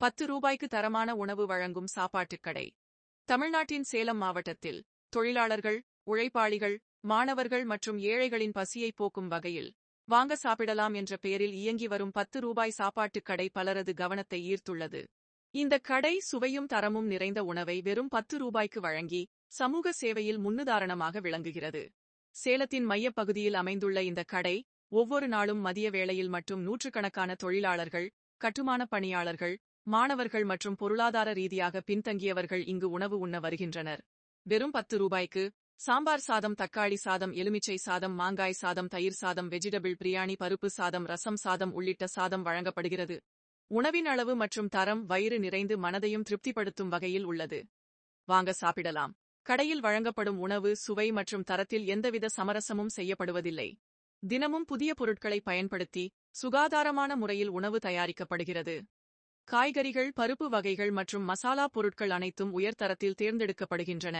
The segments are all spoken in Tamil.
பத்து ரூபாய்க்கு தரமான உணவு வழங்கும் சாப்பாட்டுக் கடை. தமிழ்நாட்டின் சேலம் மாவட்டத்தில் தொழிலாளர்கள் உழைப்பாளிகள் மாணவர்கள் மற்றும் ஏழைகளின் பசியை போக்கும் வகையில் வாங்க சாப்பிடலாம் என்ற பெயரில் இயங்கி வரும் பத்து ரூபாய் சாப்பாட்டுக் கடை பலரது கவனத்தை ஈர்த்துள்ளது. இந்த கடை சுவையும் தரமும் நிறைந்த உணவை வெறும் பத்து ரூபாய்க்கு வழங்கி சமூக சேவையில் முன்னுதாரணமாக விளங்குகிறது. சேலத்தின் மையப்பகுதியில் அமைந்துள்ள இந்த கடை ஒவ்வொரு நாளும் மதிய வேளையில் மற்றும் நூற்றுக்கணக்கான தொழிலாளர்கள் கட்டுமானப் பணியாளர்கள் மாணவர்கள் மற்றும் பொருளாதார ரீதியாக பின்தங்கியவர்கள் இங்கு உணவு உண்ண வருகின்றனர். வெறும் பத்து ரூபாய்க்கு சாம்பார் சாதம் தக்காளி சாதம் எலுமிச்சை சாதம் மாங்காய் சாதம் தயிர் சாதம் வெஜிடபிள் பிரியாணி பருப்பு சாதம் ரசம் சாதம் உள்ளிட்ட சாதம் வழங்கப்படுகிறது. உணவின் அளவு மற்றும் தரம் வயிறு நிறைந்து மனதையும் திருப்திப்படுத்தும் வகையில் உள்ளது. வாங்க சாப்பிடலாம். கடையில் வழங்கப்படும் உணவு சுவை மற்றும் தரத்தில் எந்தவித சமரசமும் செய்யப்படுவதில்லை. தினமும் புதிய பொருட்களை பயன்படுத்தி சுகாதாரமான முறையில் உணவு தயாரிக்கப்படுகிறது. காய்கறிகள் பருப்பு வகைகள் மற்றும் மசாலா பொருட்கள் அனைத்தும் உயர்தரத்தில் தேர்ந்தெடுக்கப்படுகின்றன.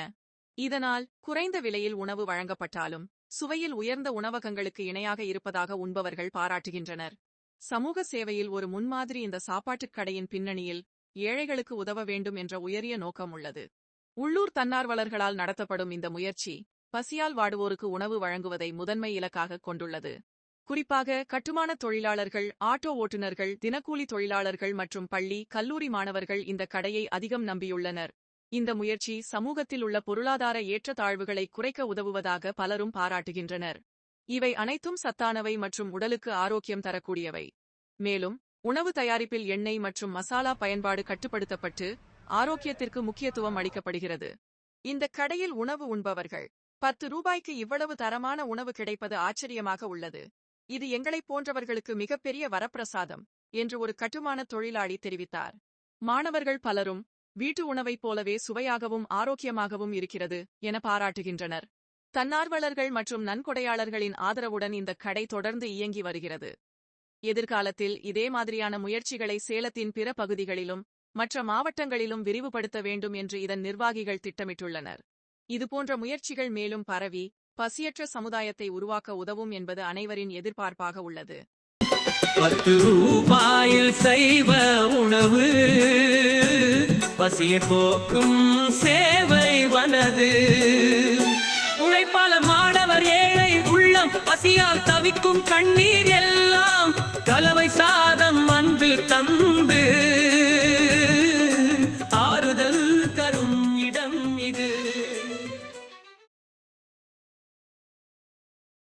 இதனால் குறைந்த விலையில் உணவு வழங்கப்பட்டாலும் சுவையில் உயர்ந்த உணவகங்களுக்கு இணையாக இருப்பதாக உண்பவர்கள் பாராட்டுகின்றனர். சமூக சேவையில் ஒரு முன்மாதிரி இந்த சாப்பாட்டுக் கடையின் பின்னணியில் ஏழைகளுக்கு உதவ வேண்டும் என்ற உயரிய நோக்கம் உள்ளது. உள்ளூர் தன்னார்வலர்களால் நடத்தப்படும் இந்த முயற்சி பசியால் வாடுவோருக்கு உணவு வழங்குவதை முதன்மை இலக்காக கொண்டுள்ளது. குறிப்பாக கட்டுமானத் தொழிலாளர்கள் ஆட்டோ ஓட்டுநர்கள் தினக்கூலி தொழிலாளர்கள் மற்றும் பள்ளி கல்லூரி மாணவர்கள் இந்த கடையை அதிகம் நம்பியுள்ளனர். இந்த முயற்சி சமூகத்தில் உள்ள பொருளாதார ஏற்றத்தாழ்வுகளை குறைக்க உதவுவதாக பலரும் பாராட்டுகின்றனர். இவை அனைத்தும் சத்தானவை மற்றும் உடலுக்கு ஆரோக்கியம் தரக்கூடியவை. மேலும் உணவு தயாரிப்பில் எண்ணெய் மற்றும் மசாலா பயன்பாடு கட்டுப்படுத்தப்பட்டு ஆரோக்கியத்திற்கு முக்கியத்துவம் அளிக்கப்படுகிறது. இந்த கடையில் உணவு உண்பவர்கள் பத்து ரூபாய்க்கு இவ்வளவு தரமான உணவு கிடைப்பது ஆச்சரியமாக உள்ளது. இது எங்களைப் போன்றவர்களுக்கு மிகப்பெரிய வரப்பிரசாதம் என்று ஒரு கட்டுமான தொழிலாளி தெரிவித்தார். மாணவர்கள் பலரும் வீட்டு உணவைப் போலவே சுவையாகவும் ஆரோக்கியமாகவும் இருக்கிறது என பாராட்டுகின்றனர். தன்னார்வலர்கள் மற்றும் நன்கொடையாளர்களின் ஆதரவுடன் இந்த கடை தொடர்ந்து இயங்கி வருகிறது. எதிர்காலத்தில் இதே மாதிரியான முயற்சிகளை சேலத்தின் பிற பகுதிகளிலும் மற்ற மாவட்டங்களிலும் விரிவுபடுத்த வேண்டும் என்று இதன் நிர்வாகிகள் திட்டமிட்டுள்ளனர். இதுபோன்ற முயற்சிகள் மேலும் பரவி பசியற்ற சமுதாயத்தை உருவாக்க உதவும் என்பது அனைவரின் எதிர்பார்ப்பாக உள்ளது. பத்து ரூபாயில் செய்வ உணவு பசியை போக்கும் சேவை வனது உழைப்பாள மாணவர் ஏழை உள்ளம் பசியால் தவிக்கும் கண்ணீர் எல்லாம் கலவை சாதம்